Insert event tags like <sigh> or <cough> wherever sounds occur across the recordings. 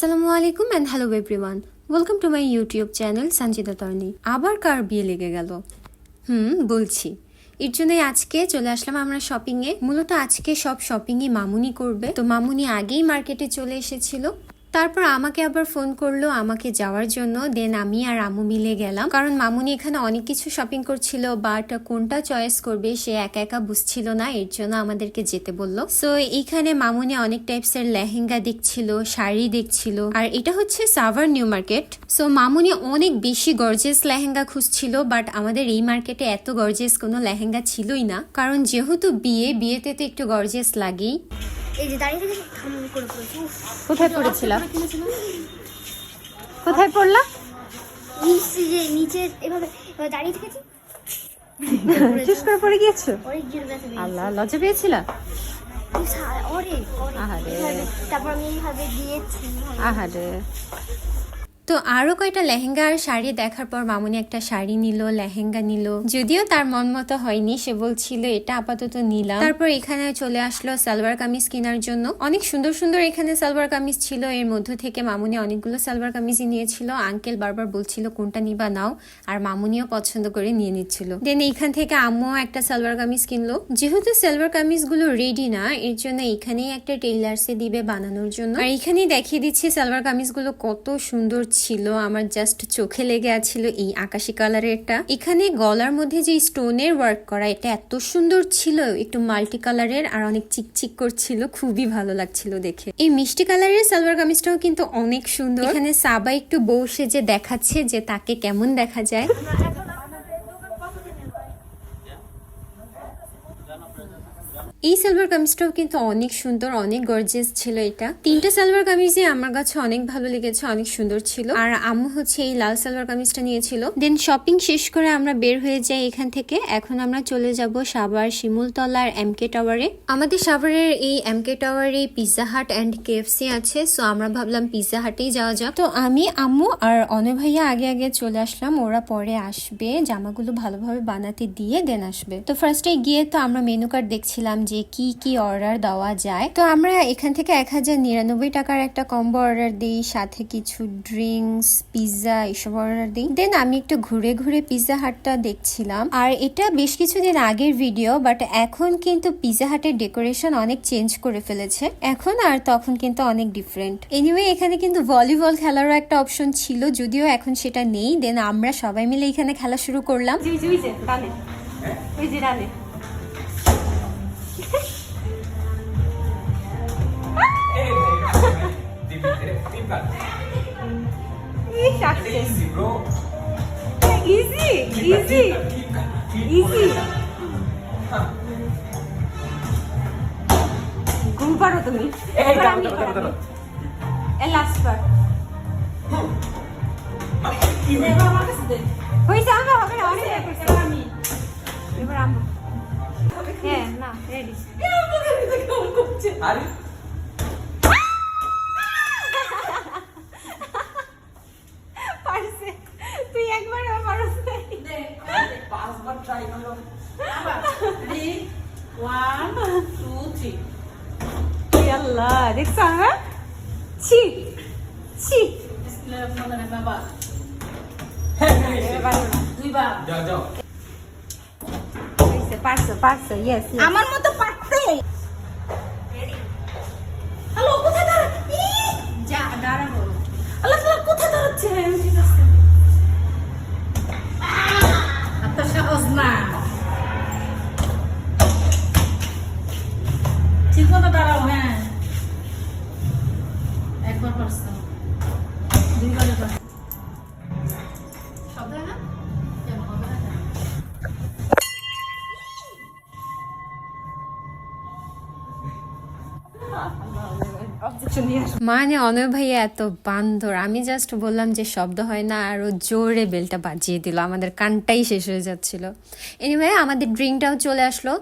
আসসালামু আলাইকুম and hello everyone welcome to my YouTube channel Sanjita Tarni আবার কার বিয়ে লেগে গেল? হুম, বলছি। এর জন্যই আজকে চলে আসলাম আমরা শপিংয়ে মূলত আজকে সব শপিংই মামুনি করবে। তো মামুনি আগেই মার্কেটে চলে এসেছিল। তারপর আমাকে আবার ফোন করল আমাকে যাওয়ার জন্য। দেন আমি আর আমু মিলে গেলাম। কারণ মামুনি এখানে অনেক কিছু শপিং করছিল বাট কোনটা চয়েস করবে সে একা একা বুঝছিল না, এর জন্য আমাদেরকে যেতে বলল। সো এইখানে মামুনি অনেক টাইপস এর লেহেঙ্গা দেখছিল, শাড়ি দেখছিল। আর এটা হচ্ছে সাভার নিউ মার্কেট সো মামুনি অনেক বেশি গর্জেস লেহেঙ্গা খুঁজছিল বাট আমাদের এই মার্কেটে এত গর্জেস কোনো লেহেঙ্গা ছিলই না। কারণ যেহেতু বিয়ে, বিয়েতে তো একটু গর্জেস লাগেই। এই যে দাঁড়িয়ে থেকে ঠাম করে পড়েছি কোথায় পড়েছিলাম? কোথায় পড়লাম? নিচে যে নিচে এভাবে দাঁড়িয়ে থেকেছি। <laughs> চুস করে পড়ে গিয়েছো। আল্লাহ লজ্জা পেয়েছিলা? আহারে। তারপর আমি এইভাবে দিয়েছি আহারে। তো আরও কয়টা লেহেঙ্গা আর শাড়ি দেখার পর মামুনি একটা শাড়ি নিল, লেহেঙ্গা নিল। যদিও তার মন মতো হয়নি, সে বলছিল, এটা আপাতত নিলাম। তারপর এখানে চলে আসলো সালোয়ার কামিজ কেনার জন্য। অনেক সুন্দর সুন্দর এখানে সালোয়ার কামিজ ছিল। এর মধ্য থেকে মামুনি অনেকগুলো সালোয়ার কামিজই নিয়েছিল। আঙ্কেল বারবার বলছিল, কোনটা নিবা নাও? আর মামুনিও পছন্দ করে নিয়ে নিচ্ছিল। দেন এইখান থেকে আম্মুও একটা সালোয়ার কামিজ কিনলো। যেহেতু সালোয়ার কামিজগুলো রেডি না, এর জন্য এখানেই একটা টেইলার্সে দিবে বানানোর জন্য। আর এখানেই দেখিয়ে দিচ্ছি সালোয়ার কামিজগুলো কত সুন্দর ছিল, আমার জাস্ট চোখে লেগে আছিল এই আকাশি কালারের কালারেরটা এখানে গলার মধ্যে যে স্টোনের ওয়ার্ক করা, এটা এত সুন্দর ছিল, একটু মাল্টি কালারের আর অনেক চিকচিক করছিল, খুবই ভালো লাগছিল দেখে। এই মিষ্টি কালারের সালোয়ার কামিজটাও কিন্তু অনেক সুন্দর। এখানে সাবা একটু বউ সেজে দেখাচ্ছে যে তাকে কেমন দেখা যায়। এই সালোয়ার কামিজটাও কিন্তু অনেক সুন্দর, অনেক গর্জিয়াস ছিল এটা। তিনটা সালোয়ার কামিজে আমার কাছে অনেক ভালো লেগেছে, অনেক সুন্দর ছিল। আর আম্মু হচ্ছে এই লাল সালোয়ার কামিজটা নিয়েছিল। দেন শপিং শেষ করে আমরা বের হয়ে যাই এখান থেকে। এখন আমরা চলে যাব সাভার শিমুলতলার এম কে টাওয়ারে আমাদের সাভারের এই এম কে টাওয়ারে পিৎজা হাট অ্যান্ড কেএফসি আছে সো আমরা ভাবলাম পিৎজা হাটেই যাওয়া যাক। তো আমি, আম্মু আর অনয় ভাইয়া আগে আগে চলে আসলাম, ওরা পরে আসবে, জামাগুলো ভালোভাবে বানাতে দিয়ে দেন আসবে। তো ফার্স্টে গিয়ে তো আমরা মেনু কার্ড দেখছিলাম যে কি কি অর্ডার দেওয়া যায়। তো আমরা এখান থেকে এক হাজার নিরানব্বই টাকার একটা কম্বো অর্ডার দিই, সাথে কিছু ড্রিঙ্কস পিৎজা এসব অর্ডার দিই। দেন আমি একটু ঘুরে ঘুরে পিৎজা হাটটা দেখছিলাম। আর এটা বেশ কিছুদিন আগের ভিডিও বাট এখন কিন্তু পিৎজা হাটের ডেকোরেশন অনেক চেঞ্জ করে ফেলেছে। এখন আর তখন কিন্তু অনেক ডিফারেন্ট এনিওয়ে এখানে কিন্তু ভলিবল খেলারও একটা অপশন ছিল, যদিও এখন সেটা নেই। দেন আমরা সবাই মিলে এখানে খেলা শুরু করলাম। Easy, bro. Easy easy easy ঘুম পারো তুমি লাস্ট বার? এবার আমার আমি এবার হ্যাঁ না রেডি আরে। পারছে। তুই একবার পারছ পাঁচবার ট্রাই করলাম। আল্লাহ দেখছ আমরা ছি ছি। যাও যাও। হইছে পারছ পারছ ইয়েস আমার মতো পারতে হ্যালো কোথায় দাঁড়া যা দাঁড়াবো আল্লাহ কোথায় দাঁড়াচ্ছে? ঠিক আছে। এত সহজ না মানে অনয় ভাইয়া এত বান্দর। আমি জাস্ট বললাম যে শব্দ হয় না আরও জোরে বেলটা বাজিয়ে দিল। আমাদের কানটাই শেষ হয়ে যাচ্ছিল। এনিওয়ে আমাদের ড্রিঙ্কটাও চলে আসলো।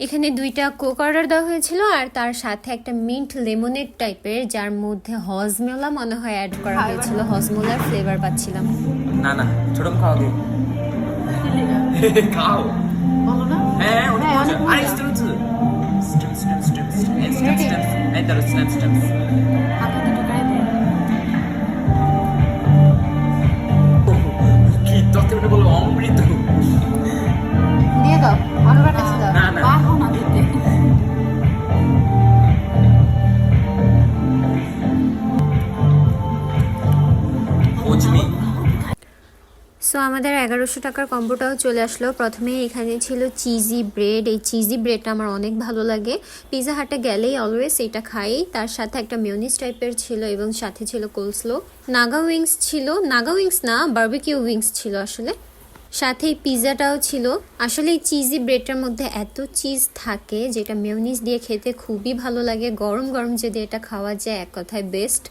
এখানে দুইটা কোক অর্ডার দেওয়া হয়েছিল আর তার সাথে একটা মিন্ট লেমনেড টাইপের যার মধ্যে হজমেলা মনে হয় অ্যাড করা হয়েছিল। হজমোলার ফ্লেভার পাচ্ছিলাম। না না ছোট খাওয়া দিই <laughs> খাও। বলো না। হ্যাঁ অনেক মজা। আরে steps steps steps, steps. Ay, the steps, steps. So আমাদের এগারোশো টাকার কম্বোটাও চলে আসলো। প্রথমে এখানে ছিল চিজি ব্রেড। এই চিজি ব্রেডটা আমার অনেক ভালো লাগে। পিৎজা হাটে গেলেই অলওয়েজ এটা খাই। তার সাথে একটা মিউনিস টাইপের ছিল এবং সাথে ছিল কোলস্লো নাগা উইংস ছিল। নাগা উইংস না বার্বিকিউ উইংস ছিল আসলে। সাথে পিৎজাটাও ছিল। আসলে এই চিজি ব্রেডটার মধ্যে এত চিজ থাকে যেটা মেয়নিজ দিয়ে খেতে খুবই ভালো লাগে। গরম গরম যদি এটা খাওয়া যায় এক কথায় বেস্ট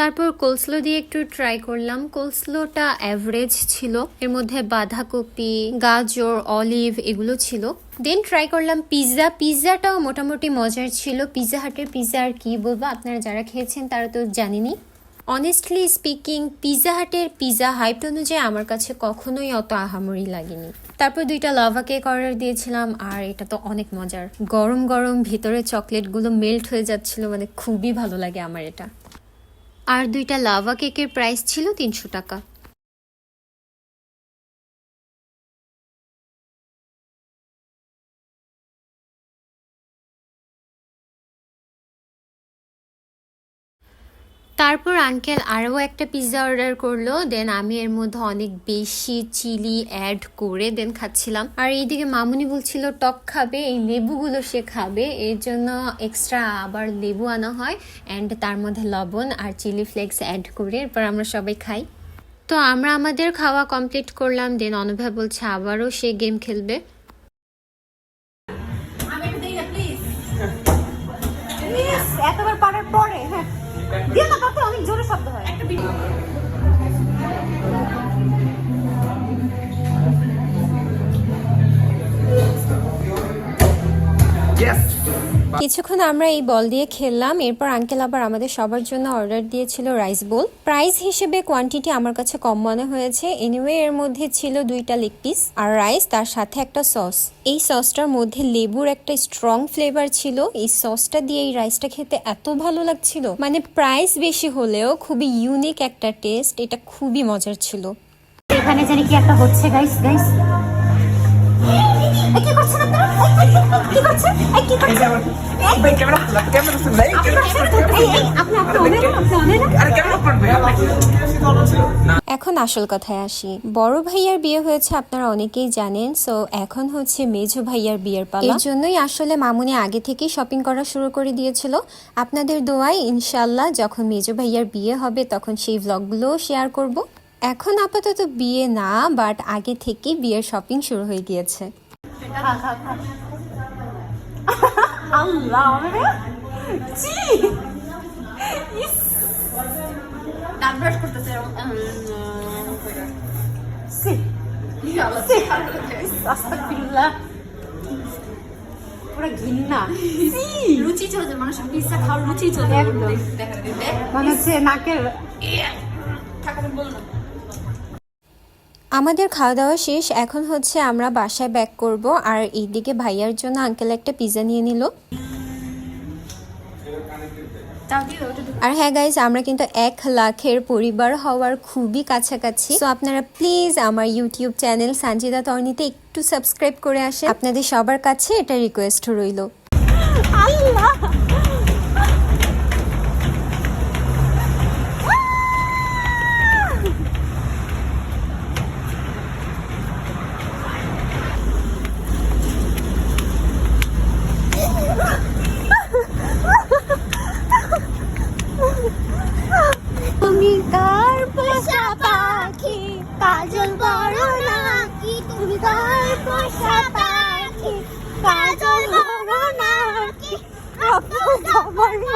তারপর কোলস্লো দিয়ে একটু ট্রাই করলাম। কোলস্লোটা অ্যাভারেজ ছিল। এর মধ্যে বাঁধাকপি, গাজর অলিভ এগুলো ছিল। দেন ট্রাই করলাম পিৎজা পিৎজাটাও মোটামুটি মজার ছিল। পিৎজা হাটের পিৎজা আর কি বলব, আপনারা যারা খেয়েছেন তারা তো জানেনই। অনেস্টলি স্পিকিং পিৎজা হাটের পিৎজা হাইপ অনুযায়ী আমার কাছে কখনোই অত আহামরি লাগেনি। তারপর দুইটা লাভা কেক অর্ডার দিয়েছিলাম, আর এটা তো অনেক মজার। গরম গরম ভিতরে চকলেটগুলো মেল্ট হয়ে যাচ্ছিল মানে খুবই ভালো লাগে আমার এটা। আর দুইটা লাভা কেকের প্রাইস ছিল তিনশো টাকা। তারপর আঙ্কেল আরও একটা পিৎজা অর্ডার করল দেন আমি এর মধ্যে অনেক বেশি চিলি অ্যাড করে দেন খাচ্ছিলাম। আর এইদিকে মামুনি বলছিল, টক খাবে, এই লেবুগুলো সে খাবে, এর জন্য এক্সট্রা আবার লেবু আনা হয় অ্যান্ড তার মধ্যে লবণ আর চিলি ফ্লেক্স অ্যাড করে এরপর আমরা সবাই খাই। তো আমরা আমাদের খাওয়া কমপ্লিট করলাম দেন অনুভব বলছে, আবারও সে গেম খেলবে। এতবার পারার পরে। কাকে অনেক জোরে শব্দ হয় একটা ভিডিও Yes! কিছুক্ষণ আমরা এই বল দিয়ে খেললাম এরপর আঙ্কেল আবার আমাদের সবার জন্য অর্ডার দিয়েছিল রাইস বোল প্রাইস হিসেবে কোয়ান্টিটি আমার কাছে কম মনে হয়েছে এনিওয়ে এর মধ্যে ছিল দুইটা লেগ পিস আর রাইস তার সাথে একটা সস এই সসটার মধ্যে লেবুর একটা স্ট্রং ফ্লেভার ছিল এই সসটা দিয়ে এই রাইসটা খেতে এত ভালো লাগছিল মানে প্রাইস বেশি হলেও খুবই ইউনিক একটা টেস্ট এটা খুবই মজার ছিল এখানে জানি কি একটা হচ্ছে গাইস গাইস এখন আসল কথায় আসি। বড় ভাইয়ার বিয়ে হয়েছে আপনারা অনেকেই জানেন সো এখন হচ্ছে মেজো ভাইয়ার বিয়ের পালা। এর জন্যই আসলে মামুনি আগে থেকেই শপিং করা শুরু করে দিয়েছিল। আপনাদের দোয়াই ইনশাল্লাহ যখন মেজো ভাইয়ার বিয়ে হবে তখন সেই ভ্লগগুলোও শেয়ার করব। এখন আপাতত বিয়ে না বাট আগে থেকেই বিয়ের শপিং শুরু হয়ে গিয়েছে। আল্লাহ। আমারে জি ইস দাঁত ব্রাশ করতেছে সি পুরো ঘিন্না রুচি চলে যায় মানুষের পিৎজা খাওয়ার রুচি চলে যায় একদম। মনে হচ্ছে নাকের ঠাকুর বললাম আমাদের খাওয়া দাওয়া শেষ, এখন হচ্ছে আমরা বাসায় ব্যাক করব। আর এইদিকে ভাইয়ার জন্য আঙ্কেল একটা পিৎজা নিয়ে নিল। আর হ্যাঁ গাইজ আমরা কিন্তু এক লাখের পরিবার হওয়ার খুবই কাছাকাছি। তো আপনারা প্লিজ আমার ইউটিউব চ্যানেল সানজিদা তর্নিতে একটু সাবস্ক্রাইব করে আসেন। আপনাদের সবার কাছে এটা রিকোয়েস্ট রইল। আল্লাহ তুমি কার পোষা পাখি কাজল বড় নাকি তুমি কার পোষা পাখি কাজল বড় নাকি তোমার মতো আমার এই কান্তাই ভিডিও করছ আল্লাহ আল্লাহ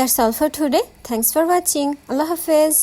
that's all for today thanks for watching আল্লাহ হাফেজ